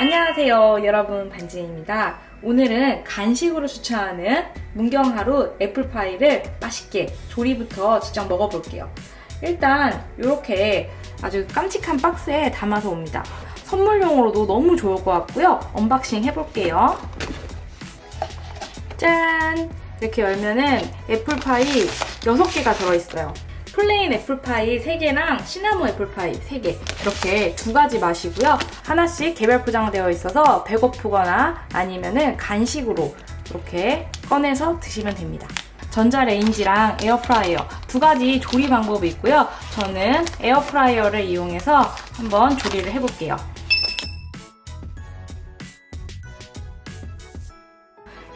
안녕하세요 여러분. 반지입니다. 오늘은 간식으로 추천하는 문경하루 애플파이를 맛있게 조리부터 직접 먹어볼게요. 일단 이렇게 아주 깜찍한 박스에 담아서 옵니다. 선물용으로도 너무 좋을 것 같고요. 언박싱 해볼게요. 짠! 이렇게 열면은 애플파이 6개가 들어있어요 플레인 애플파이 3개랑 시나몬 애플파이 3개 이렇게 두 가지 맛이고요. 하나씩 개별 포장되어 있어서 배고프거나 아니면은 간식으로 이렇게 꺼내서 드시면 됩니다. 전자레인지랑 에어프라이어 두 가지 조리 방법이 있고요. 저는 에어프라이어를 이용해서 한번 조리를 해볼게요.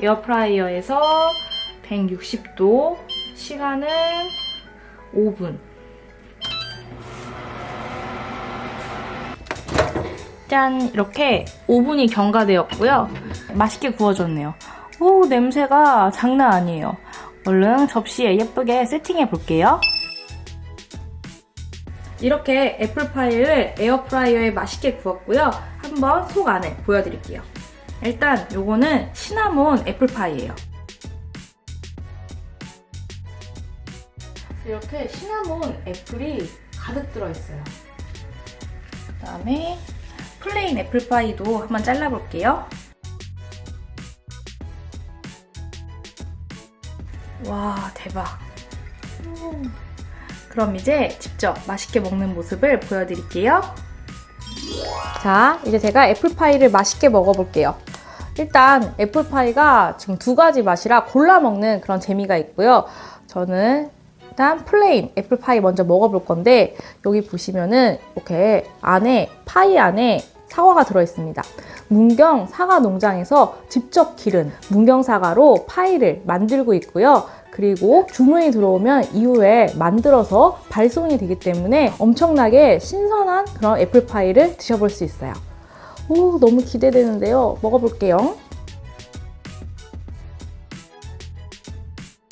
에어프라이어에서 160도 시간은 5분. 짠! 이렇게 5분이 경과되었고요. 맛있게 구워졌네요. 오, 냄새가 장난 아니에요. 얼른 접시에 예쁘게 세팅해 볼게요. 이렇게 애플파이를 에어프라이어에 맛있게 구웠고요. 한번 속 안을 보여드릴게요. 일단 요거는 시나몬 애플파이예요. 이렇게 시나몬 애플이 가득 들어있어요. 그 다음에 플레인 애플파이도 한번 잘라볼게요. 와, 대박. 음. 그럼 이제 직접 맛있게 먹는 모습을 보여드릴게요. 자, 이제 제가 애플파이를 맛있게 먹어볼게요. 일단 애플파이가 지금 두 가지 맛이라 골라 먹는 그런 재미가 있고요. 저는 일단 플레인 애플파이 먼저 먹어볼 건데 여기 보시면은 이렇게 안에 파이 안에 사과가 들어있습니다. 문경 사과 농장에서 직접 기른 문경 사과로 파이를 만들고 있고요. 그리고 주문이 들어오면 이후에 만들어서 발송이 되기 때문에 엄청나게 신선한 그런 애플파이를 드셔볼 수 있어요. 오, 너무 기대되는데요. 먹어볼게요.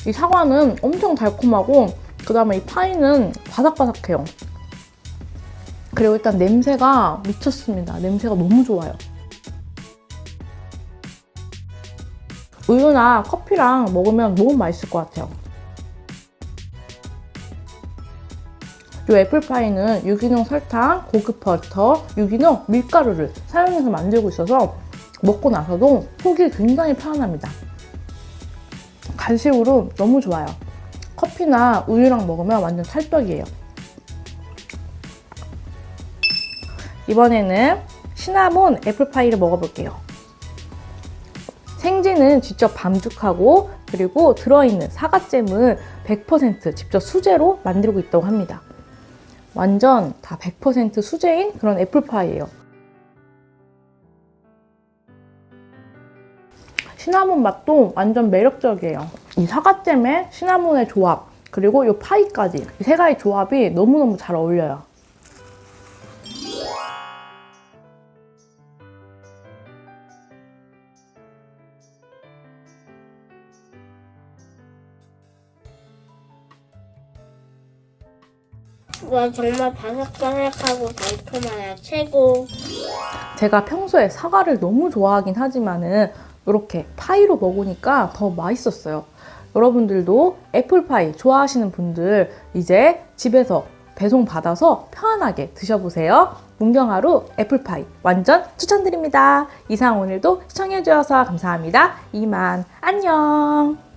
이 사과는 엄청 달콤하고 그 다음에 이 파이는 바삭바삭해요. 그리고 일단 냄새가 미쳤습니다. 냄새가 너무 좋아요. 우유나 커피랑 먹으면 너무 맛있을 것 같아요. 이 애플파이는 유기농 설탕, 고급 버터, 유기농 밀가루를 사용해서 만들고 있어서 먹고 나서도 속이 굉장히 편안합니다. 간식으로 너무 좋아요. 커피나 우유랑 먹으면 완전 찰떡이에요. 이번에는 시나몬 애플파이를 먹어볼게요. 생지는 직접 반죽하고 그리고 들어있는 사과잼은 100% 직접 수제로 만들고 있다고 합니다. 완전 다 100% 수제인 그런 애플파이예요. 시나몬 맛도 완전 매력적이에요. 이 사과잼에 시나몬의 조합, 그리고 이 파이까지 이 세 가지 조합이 너무너무 잘 어울려요. 와 정말 바삭바삭하고 달콤하여 최고. 제가 평소에 사과를 너무 좋아하긴 하지만은 이렇게 파이로 먹으니까 더 맛있었어요. 여러분들도 애플파이 좋아하시는 분들 이제 집에서 배송 받아서 편안하게 드셔보세요. 문경하루 애플파이 완전 추천드립니다. 이상 오늘도 시청해주셔서 감사합니다. 이만 안녕.